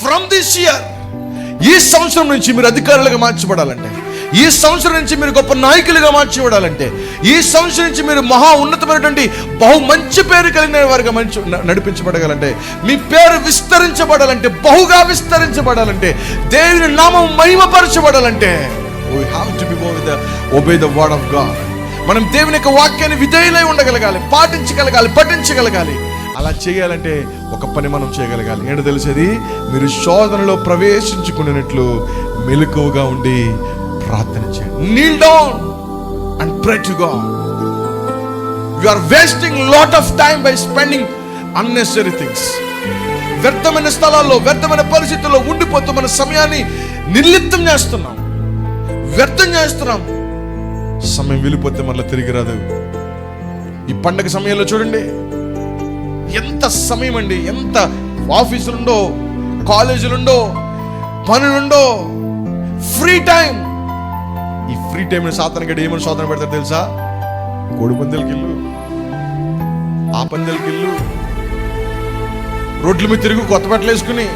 From this year ఈ సంవత్సరం నుంచి మీరు అధికారులుగా మార్చబడాలంటే ఈ సంవత్సరం నుంచి మీరు గొప్ప నాయకులుగా మార్చబడాలంటే ఈ సంవత్సరం నుంచి మీరు మహా ఉన్నతమైనటువంటి బహు మంచి పేరు కలిగిన వారిగా మంచి నడిపించబడగలంటే మీ పేరు విస్తరించబడాలంటే బహుగా విస్తరించబడాలంటే దేవుని నామం మహిమపరచబడాలంటే we have to be with obey the word of God మనం దేవుని యొక్క వాక్యాన్ని విధేయులై ఉండగలగాలి పాటించగలగాలి పఠించగలగాలి. అలా చేయాలంటే ఒక పని మనం చేయగలగాలి. ఏంటో తెలిసేది? మీరు శోధనలో ప్రవేశించుకునేట్లు మెలకువగా ఉండి ప్రార్థన చేయండి. Kneel down and pray to God you are wasting lot of time by spending unnecessary things వ్యర్థమైన స్థలాల్లో వ్యర్థమైన పరిస్థితుల్లో ఉండిపోతూ మన సమయాన్ని నిర్లిప్తం చేస్తున్నాం. వ్యర్థం చేస్తున్నాం. సమయం వెళ్ళిపోతే మళ్ళీ తిరిగి రాదు. ఈ పండగ సమయంలో చూడండి. ఎంత సమయం అండి ఎంత ఆఫీసులుండో కాలేజీలుండో పనులుండో ఫ్రీ టైం ఈ ఫ్రీ టైంని సాధన గడి ఏమని సాధన పెడతారు తెలుసా? కోడి పందాలకి ఇల్లు ఆ పందెలకి ఇల్లు రోడ్ల మీద తిరుగు కొత్త బట్టలు వేసుకుని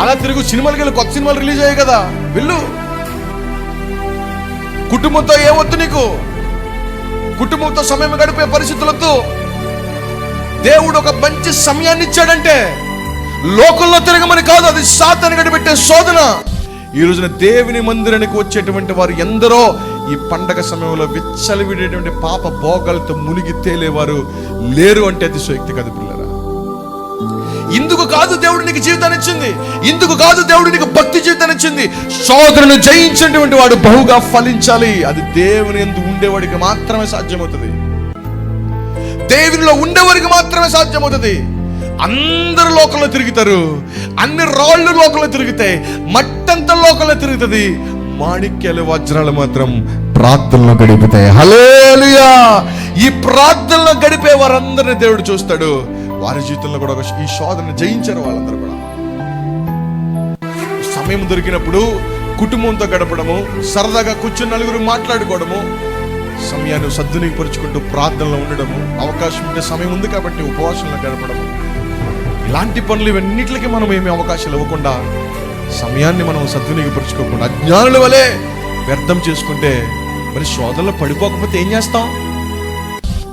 అలా తిరుగు సినిమాలకి వెళ్ళి కొత్త సినిమాలు రిలీజ్ అయ్యాయి కదా వెళ్ళు. కుటుంబంతో ఏమొద్దు నీకు? కుటుంబంతో సమయం గడిపే పరిస్థితులతో దేవుడు ఒక మంచి సమయాన్ని ఇచ్చాడంటే లోకంలో తిరగమని కాదు అది సాతాను గడిపెట్టే శోధన. ఈ రోజున దేవుని మందిరానికి వచ్చేటువంటి వారు ఎందరో ఈ పండగ సమయంలో విచ్చలవిడేటువంటి పాప భోగాలతో మునిగి తేలేవారు లేరు అంటే అతిశయోక్తి కాదు పిల్లరా. ఇందుకు కాదు దేవుడు నీకు జీవితాన్ని ఇచ్చింది. ఇందుకు కాదు దేవుడు నీకు భక్తి జీవితాన్ని ఇచ్చింది. శోధనను జయించినటువంటి వాడు బహుగా ఫలించాలి. అది దేవుని ఎందు ఉండేవాడికి మాత్రమే సాధ్యమవుతుంది. దేవునిలో ఉండేవారికి మాత్రమే సాధ్యమవుతుంది. అందరు లోకంలో తిరుగుతారు. అన్ని రాళ్ళు లోకంలో తిరుగుతాయి. మట్టంత లోకంలో తిరుగుతుంది. మాణిక్యాలు వజ్రాలు మాత్రం ప్రార్థనలో గడిపుతాయి. హలేలుయా ఈ ప్రార్థనలో గడిపే వారందరిని దేవుడు చూస్తాడు. వారి జీవితంలో కూడా ఈ శోధన జయించారు వాళ్ళందరూ కూడా. సమయం దొరికినప్పుడు కుటుంబంతో గడపడము సరదాగా కూర్చుని నలుగురు మాట్లాడుకోవడము సమయాన్ని సద్వినియోగపరుచుకుంటూ ప్రార్థనలో ఉండడము అవకాశం ఉంటే సమయం ఉంది కాబట్టి ఉపవాసంలో గడపడము. ఇలాంటి పనులు ఇవన్నిటికి మనం ఏమి అవకాశాలు ఇవ్వకుండా సమయాన్ని మనం సద్వినియోగపరుచుకోకుండా అజ్ఞానుల వలె వ్యర్థం చేసుకుంటే మరి శోధనలో పడిపోకపోతే ఏం చేస్తాం?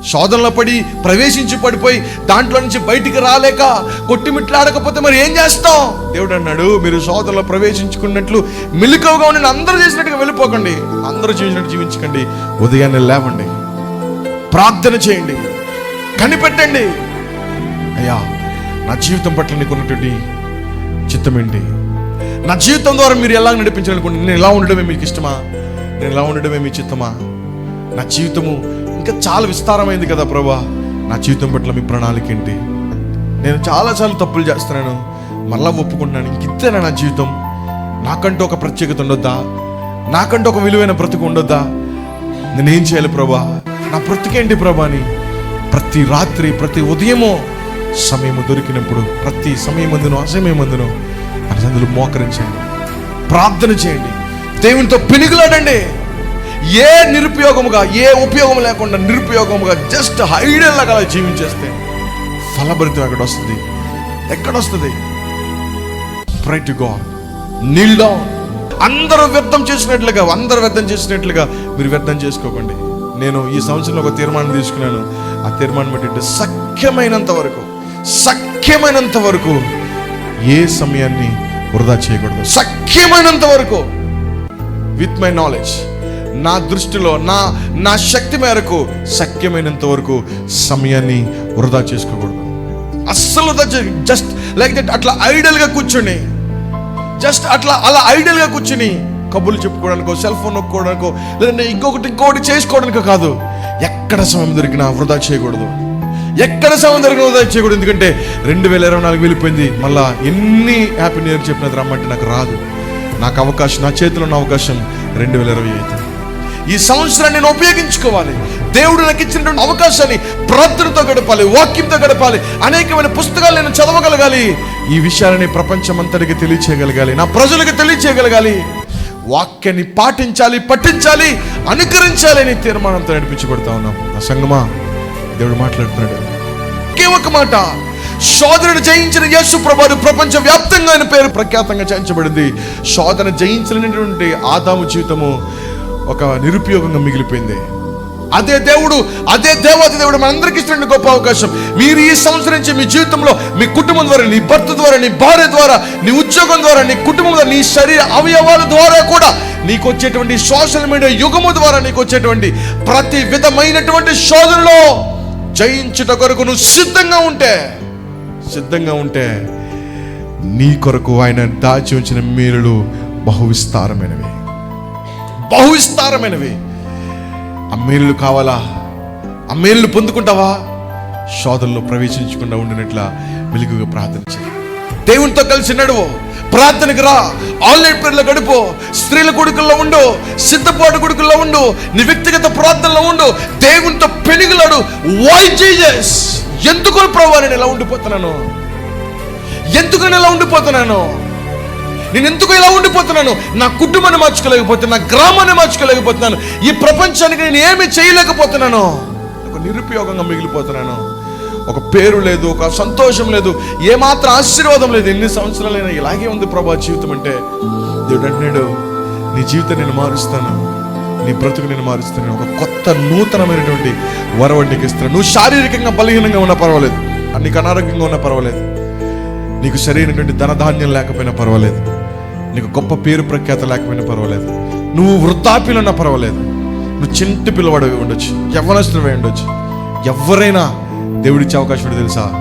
శోధనలో పడి ప్రవేశించి పడిపోయి దాంట్లో నుంచి బయటికి రాలేక కొట్టిమిట్లాడకపోతే మరి ఏం చేస్తాం? దేవుడు అన్నాడు మీరు శోధనలో ప్రవేశించుకున్నట్లు మెలకువగా ఉండి అందరూ చేసినట్టుగా వెళ్ళిపోకండి. అందరూ చేసినట్టు జీవించకండి. ఉదయాన్నే లేవండి. ప్రార్థన చేయండి. కనిపెట్టండి. అయ్యా నా జీవితం పట్ల నీకు ఉన్నటువంటి చిత్తం ఏంటి? నా జీవితం ద్వారా మీరు ఎలా నడిపించాలనుకుంటున్నారు? నేను ఎలా ఉండడమే మీకు ఇష్టమా? నేను ఎలా ఉండడమే మీ చిత్తమా? నా జీవితము ఇంకా చాలా విస్తారమైంది కదా ప్రభా. నా జీవితం పట్ల మీ ప్రణాళిక ఏంటి? నేను చాలాసార్లు తప్పులు చేస్తున్నాను. మళ్ళా ఒప్పుకుంటున్నాను. ఇంకింతేనా నా జీవితం? నాకంటూ ఒక ప్రత్యేకత ఉండొద్దా? నాకంటూ ఒక విలువైన బ్రతుకు ఉండొద్దా? నేనేం చేయాలి ప్రభా? నా బ్రతుకేంటి ప్రభా అని ప్రతి రాత్రి ప్రతి ఉదయమో సమయం దొరికినప్పుడు ప్రతి సమయమందును అసమయమందును అందులో మోకరించండి. ప్రార్థన చేయండి. దేవునితో పినుగులాడండి ఏ నిరుపయోగముగా ఏ ఉపయోగం లేకుండా నిరుపయోగముగా జస్ట్ హైడల్ లాగా జీవించేస్తే ఫలభరితం ఎక్కడ వస్తుంది? ఎక్కడ వస్తుంది? Pray to God kneel down అందరూ వ్యర్థం చేసినట్లుగా అందరూ వ్యర్థం చేసినట్లుగా మీరు వ్యర్థం చేసుకోకండి. నేను ఈ సంవత్సరంలో ఒక తీర్మానం తీసుకున్నాను. ఆ తీర్మానం ఏంటంటే సఖ్యమైనంత వరకు సఖ్యమైనంత వరకు ఏ సమయాన్ని వృధా చేయకూడదు. సఖ్యమైనంత వరకు విత్ మై నాలెడ్జ్ నా దృష్టిలో నా నా శక్తి మేరకు సఖ్యమైనంత వరకు సమయాన్ని వృధా చేసుకోకూడదు. అస్సలు జస్ట్ లైక్ దట్ అట్లా ఐడల్గా కూర్చొని జస్ట్ అట్లా అలా ఐడల్గా కూర్చుని కబుర్లు చెప్పుకోవడానికో సెల్ ఫోన్ నొక్కోవడానికో లేదంటే ఇంకొకటి ఇంకొకటి చేసుకోవడానికో కాదు. ఎక్కడ సమయం దొరికినా వృధా చేయకూడదు. ఎక్కడ సమయం దొరికినా వృధా చేయకూడదు. ఎందుకంటే రెండు వేల ఇరవై నాలుగు వెళ్ళిపోయింది. మళ్ళా ఎన్ని హ్యాపీ న్యూ ఇయర్ చెప్పినది రమ్మంటే నాకు రాదు. నాకు అవకాశం నా చేతిలో ఉన్న అవకాశం రెండు వేల ఇరవై ఐదు. ఈ సంవత్సరాన్ని నేను ఉపయోగించుకోవాలి. దేవుడు నాకు ఇచ్చినటువంటి అవకాశాన్ని ప్రార్థనతో గడపాలి వాక్యంతో గడపాలి అనేకమైన పుస్తకాలు నేను చదవగలగాలి. ఈ విషయాలని ప్రపంచమంతటికి తెలియచేయగలగాలి నా ప్రజలకు తెలియచేయగలగాలి. వాక్యాన్ని పాటించాలి పఠించాలి అనుకరించాలి అనే తీర్మానంతో నడిపించబడతా ఉన్నాం. నా సంగమా దేవుడు మాట్లాడుతున్నాడు. ఒకే ఒక మాట శోధనను జయించిన యేసు ప్రభాడు ప్రపంచ వ్యాప్తంగా ఆయన పేరు ప్రఖ్యాతంగా చేయించబడింది. శోధన జయించినటువంటి ఆదాము జీవితము ఒక నిరుపయోగంగా మిగిలిపోయింది. అదే దేవుడు అదే దేవాది దేవుడు మనందరికి ఇస్తున్న గొప్ప అవకాశం. మీరు ఈ సంవత్సరం నుంచి మీ జీవితంలో మీ కుటుంబం ద్వారా నీ భర్త ద్వారా నీ భార్య ద్వారా నీ ఉద్యోగం ద్వారా నీ కుటుంబం ద్వారా నీ శరీర అవయవాల ద్వారా కూడా నీకు వచ్చేటువంటి సోషల్ మీడియా యుగము ద్వారా నీకు వచ్చేటువంటి ప్రతి విధమైనటువంటి శోధనలో జయించుట కొరకు నువ్వు సిద్ధంగా ఉంటే సిద్ధంగా ఉంటే నీ కొరకు ఆయన దాచి ఉంచిన మేలులు బహు బహువిస్తారమైనవి. బహు విస్తారమైనవి ఆ మేలులు కావాలా? ఆ మేలులు పొందుకుంటావా? శోధనలో ప్రవేశించకుండా ఉండినట్ల వెలుగుగా ప్రార్థన చేయి. దేవునితో కలిసి నడువు. ప్రార్థనకు రా. ఆన్లైన్ పేర్లో గడుపు. స్త్రీల కొడుకుల్లో ఉండు. సిద్ధపాటు కొడుకుల్లో ఉండు. నీ వ్యక్తిగత ప్రార్థనలో ఉండు. దేవునితో పెనుగులాడు. వై జీజస్ ఎందుకు ప్రభావ నేను ఇలా ఉండిపోతున్నాను? ఎందుకు నేను ఇలా ఉండిపోతున్నాను? నేను ఎందుకు ఇలా ఉండిపోతున్నాను? నా కుటుంబాన్ని మార్చుకోలేకపోతున్నాను నా గ్రామాన్ని మార్చుకోలేకపోతున్నాను ఈ ప్రపంచానికి నేను ఏమి చేయలేకపోతున్నాను. ఒక నిరుపయోగంగా మిగిలిపోతున్నాను. ఒక పేరు లేదు ఒక సంతోషం లేదు ఏమాత్రం ఆశీర్వాదం లేదు. ఎన్ని సంవత్సరాలైనా ఇలాగే ఉంది ప్రభా జీవితం అంటే దేవుడు అంటున్నాడు నీ జీవితం నేను మారుస్తాను నీ బ్రతుకు నేను మారుస్తాను ఒక కొత్త నూతనమైనటువంటి వరవడి నీకు ఇస్తాను నువ్వు శారీరకంగా బలహీనంగా ఉన్నా పర్వాలేదు నీకు అనారోగ్యంగా ఉన్నా పర్వాలేదు నీకు సరైనటువంటి ధనధాన్యం లేకపోయినా పర్వాలేదు. నీకు గొప్ప పేరు ప్రఖ్యాత లేకపోయినా పర్వాలేదు. నువ్వు వృద్ధాప్యులన్నా పర్వాలేదు. నువ్వు చింటి పిల్లవాడు ఉండొచ్చు. యవ్వనస్తుడై ఉండొచ్చు. ఎవరైనా దేవుడిచ్చే అవకాశం తెలుసా?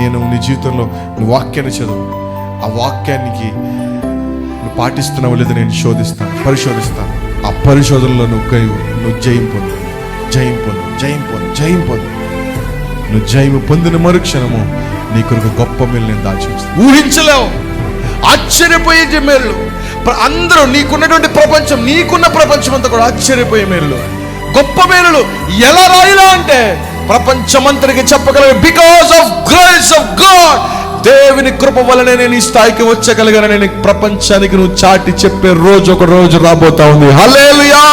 నేను నీ జీవితంలో నువ్వు వాక్యాన్ని చదువు. ఆ వాక్యానికి నువ్వు పాటిస్తున్నావు లేదో నేను శోధిస్తాను పరిశోధిస్తాను. ఆ పరిశోధనలో నువ్వు గై- నువ్వు జయం పొందు. జయం పొందు. జయం పొందు. జయం పొందు. నువ్వు జయము పొందిన మరుక్షణము నీ కొరకు గొప్ప మేలు నేను దాచి ఊహించలేవు. ఆశ్చర్యపోయే మేలు అందరూ నీకున్నటువంటి ప్రపంచం నీకున్న ప్రపంచం అంతా కూడా ఆశ్చర్యపోయే మేలు గొప్ప మేలులు. ఎలా రాయిలా అంటే ప్రపంచమంతరికి చెప్పగలరు because of grace of God దేవుని కృప వలనే నేను ఈ స్థాయికి వచ్చగలిగాను. నేను ప్రపంచానికి నువ్వు చాటి చెప్పే రోజు ఒక రోజు రాబోతా ఉంది. హలేలుయా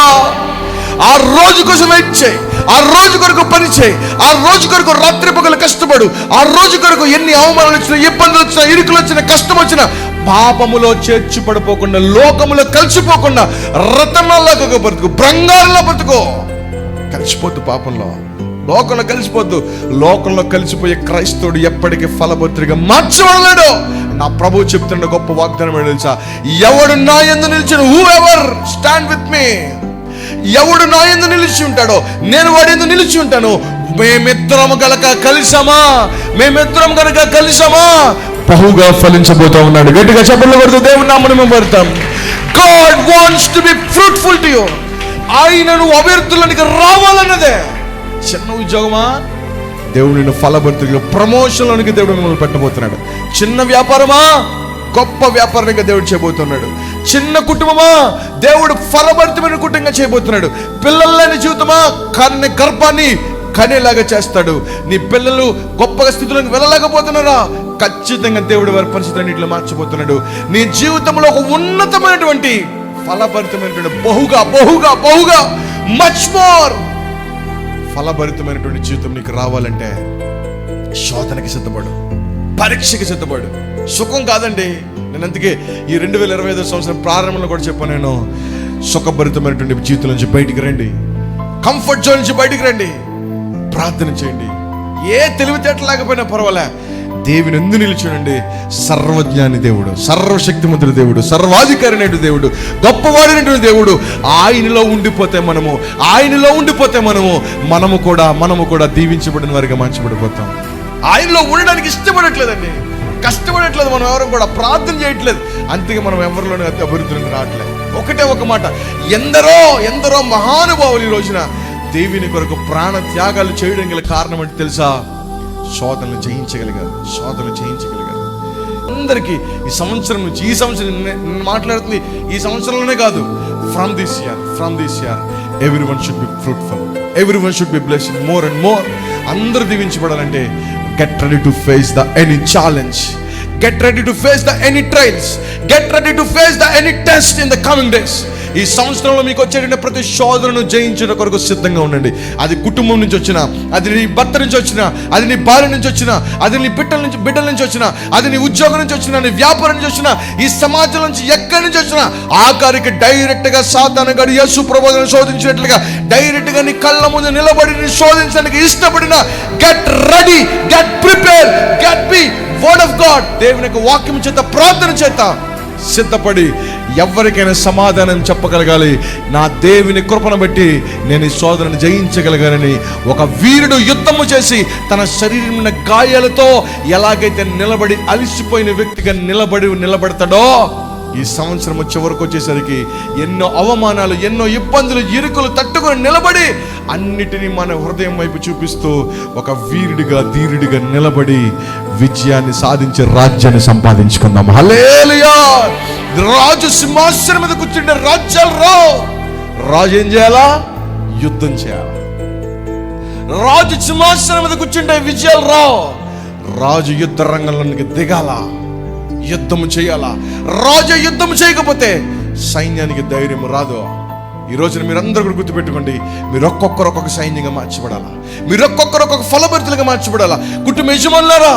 ఆ రోజు కోసం వెయిట్ చేయి. ఆ రోజు కొరకు పని చేయి. ఆ రోజు కొరకు రాత్రి పగలు కష్టపడు. ఆ రోజు కొరకు ఎన్ని అవమానాలు వచ్చినా ఇబ్బందులు వచ్చినా ఇరుకులు వచ్చినా కష్టం వచ్చినా పాపములో చేర్చి పడిపోకుండా లోకములో కలిసిపోకుండా రతనాల్లో బ్రతుకు బంగారులో బ్రతుకో. కలిసిపోద్దు పాపంలో. లోకంలో కలిసిపోద్దు. లోకంలో కలిసిపోయే క్రైస్తవుడు ఎప్పటికీ ఫలభద్రిగా మార్చబడలేడు. నా ప్రభు చెప్తున్న గొప్ప వాగ్దానం ఏంటో తెలుసా? ఎవడు నా ఎందు నిలిచిన whoever stand with me ఎవడు నా ఎందు నిలిచి ఉంటాడో నేను వాడి ఎందు నిలిచి ఉంటాను. మేమిద్దరం గనక కలిసామా? మేమిద్దరం గనక కలిసామా? బహుగా ఫలించబోతా ఉన్నాడు. గట్టిగా చెప్పలు పడుతూ దేవుని నామని మేము పడతాం God wants to be fruitful to you ఆయనను అభివృద్ధులనికి రావాలన్నదే. చిన్న ఉద్యోగమా? దేవుడు నిన్ను ఫలభర్తులు ప్రమోషన్లోనికి దేవుడు మిమ్మల్ని పెట్టబోతున్నాడు. చిన్న వ్యాపారమా? గొప్ప వ్యాపారంగా దేవుడు చేయబోతున్నాడు. చిన్న కుటుంబమా? దేవుడు ఫలభరితమైన కుటుంబంగా చేయబోతున్నాడు. పిల్లలని జీవితమా? కన్ని గర్భాన్ని కనేలాగా చేస్తాడు. నీ పిల్లలు గొప్ప స్థితిలోకి వెళ్ళలేకపోతున్నారా? ఖచ్చితంగా దేవుడు వారి పరిస్థితులన్నింటిలో మార్చబోతున్నాడు. నీ జీవితంలో ఒక ఉన్నతమైనటువంటి ఫలభరితమైనటువంటి బహుగా బహుగా బహుగా మచ్ మోర్ ఫలభరితమైనటువంటి జీవితం నీకు రావాలంటే శోధనకి సిద్ధపడు పరీక్షకి సిద్ధపడు. సుఖం కాదండి. నేను అందుకే ఈ రెండు వేల ఇరవై ఐదో సంవత్సరం ప్రారంభంలో కూడా చెప్పాను నేను. సుఖభరితమైనటువంటి జీవితం నుంచి బయటికి రండి. కంఫర్ట్ జోన్ నుంచి బయటికి రండి. ప్రార్థన చేయండి. ఏ తెలివితేటలు లేకపోయినా పర్వాలే. దేవుని ఎందు నిలిచాడండి సర్వజ్ఞాని దేవుడు సర్వశక్తిమంతుడు దేవుడు సర్వాధికారినటువంటి దేవుడు గొప్పవాడినటువంటి దేవుడు. ఆయనలో ఉండిపోతే మనము ఆయనలో ఉండిపోతే మనము మనము కూడా మనము కూడా దీవించబడిన వారిగా మంచబడిపోతాం ఆయనలో ఉండడానికి ఇష్టపడట్లేదండి. కష్టపడట్లేదు మనం ఎవరు కూడా ప్రార్థన చేయట్లేదు. అందుకే మనం ఎవరిలోనే అభివృద్ధిలోకి రావట్లేదు. ఒకటే ఒక మాట ఎందరో ఎందరో మహానుభావులు ఈ రోజున దేవుని కొరకు ప్రాణ త్యాగాలు చేయడం గల కారణం అంటే తెలుసా? శోధనలు జయించగలిగారు శోధనలు జయించగలిగారు. అందరికీ ఈ సంవత్సరం నుంచి ఈ సంవత్సరం నేను మాట్లాడుతుంది ఈ సంవత్సరంలోనే కాదు. From this year from this year everyone should be fruitful everyone should be blessed more and more అందరూ దీవించబడాలంటే get ready to face the any challenge get ready to face the any trials get ready to face the any test in the coming days ఈ సంవత్సరంలో మీకు వచ్చేటువంటి ప్రతి శోధనను జయించిన కొరకు సిద్ధంగా ఉండండి. అది కుటుంబం నుంచి వచ్చిన అది నీ భర్త నుంచి వచ్చిన అది నీ భార్య నుంచి వచ్చిన అది నీ బిడ్డల నుంచి బిడ్డల నుంచి వచ్చిన అది నీ ఉద్యోగం నుంచి వచ్చిన నీ వ్యాపారం నుంచి వచ్చిన ఈ సమాజం నుంచి ఎక్కడి నుంచి వచ్చిన ఆఖరికి డైరెక్ట్గా గా గడి యేసు ప్రబోధన శోధించినట్లుగా డైరెక్ట్గా నీ కళ్ళ ముందు నిలబడి నీ శోధించడానికి ఇష్టపడిన get ready get prepare get be word of God దేవుని యొక్క వాక్యం చేత ప్రార్థన చేత సిద్ధపడి ఎవరికైనా సమాధానం చెప్పగలగాలి. నా దేవుని కృపను బట్టి నేను ఈ శోధనను జయించగలగానని ఒక వీరుడు యుద్ధము చేసి తన శరీరం ఉన్న గాయాలతో ఎలాగైతే నిలబడి అలిసిపోయిన వ్యక్తిగా నిలబడి నిలబడతాడో ఈ సంవత్సరం చివరకు వచ్చేసరికి ఎన్నో అవమానాలు ఎన్నో ఇబ్బందులు ఇరుకులు తట్టుకొని నిలబడి అన్నిటినీ మన హృదయం వైపు చూపిస్తూ ఒక వీరుడిగా ధీరుడిగా నిలబడి విజయాన్ని సాధించి రాజ్యాన్ని సంపాదించుకుందాం. హలేలియా రాజు సింహాసనం మీద కూర్చుంటే రాజ్యాలు రావు. రాజు ఏం చేయాలా? యుద్ధం చేయాలా? రాజు సింహాసనం మీద కూర్చుంటే విజయాలు రావు. రాజు యుద్ధ రంగంలోనికి దిగాల? యుద్ధం చేయాలా? రాజు యుద్ధం చేయకపోతే సైన్యానికి ధైర్యం రాదు. ఈ రోజున మీరందరూ కూడా గుర్తుపెట్టుకోండి మీరు ఒక్కొక్కరు ఒక్కొక్క సైన్యంగా మార్చబడాలా? మీరు ఒక్కొక్కరు ఒక్కొక్క ఫలభరితులుగా మార్చబడాలా? కుటుంబ యజమానులారా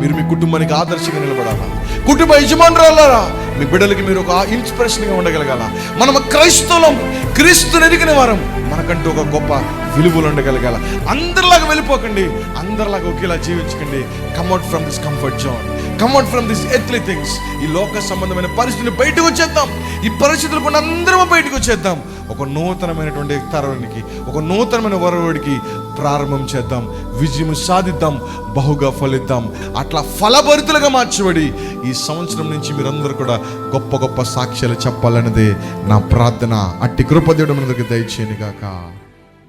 మీరు మీ కుటుంబానికి ఆదర్శంగా నిలబడాలా? కుటుంబ యజమానురాలారా మీ బిడ్డలకి మీరు ఒక ఇన్స్పిరేషన్గా ఉండగలగాల? మనం క్రైస్తవులం క్రీస్తుని ఎదిగిన వారం మనకంటూ ఒక గొప్ప విలువలు ఉండగలగాల? అందరిలాగా వెళ్ళిపోకండి అందరిలాగా ఒకేలా జీవించకండి. Come out from this comfort zone come out from this earthly things ఈ లోక సంబంధమైన పరిస్థితిని బయటకు వచ్చేద్దాం. ఈ పరిస్థితులు కూడా అందరం బయటకు వచ్చేద్దాం. ఒక నూతనమైనటువంటి తరానికి ఒక నూతనమైన వరవడికి ప్రారంభం చేద్దాం విజయం సాధిద్దాం బహుగా ఫలిద్దాం. అట్లా ఫలభరితులుగా మార్చబడి ఈ సంవత్సరం నుంచి మీరందరూ కూడా గొప్ప గొప్ప సాక్ష్యాలు చెప్పాలన్నదే నా ప్రార్థన. అట్టి కృపదేవుడు మనకు దయచేయను గాక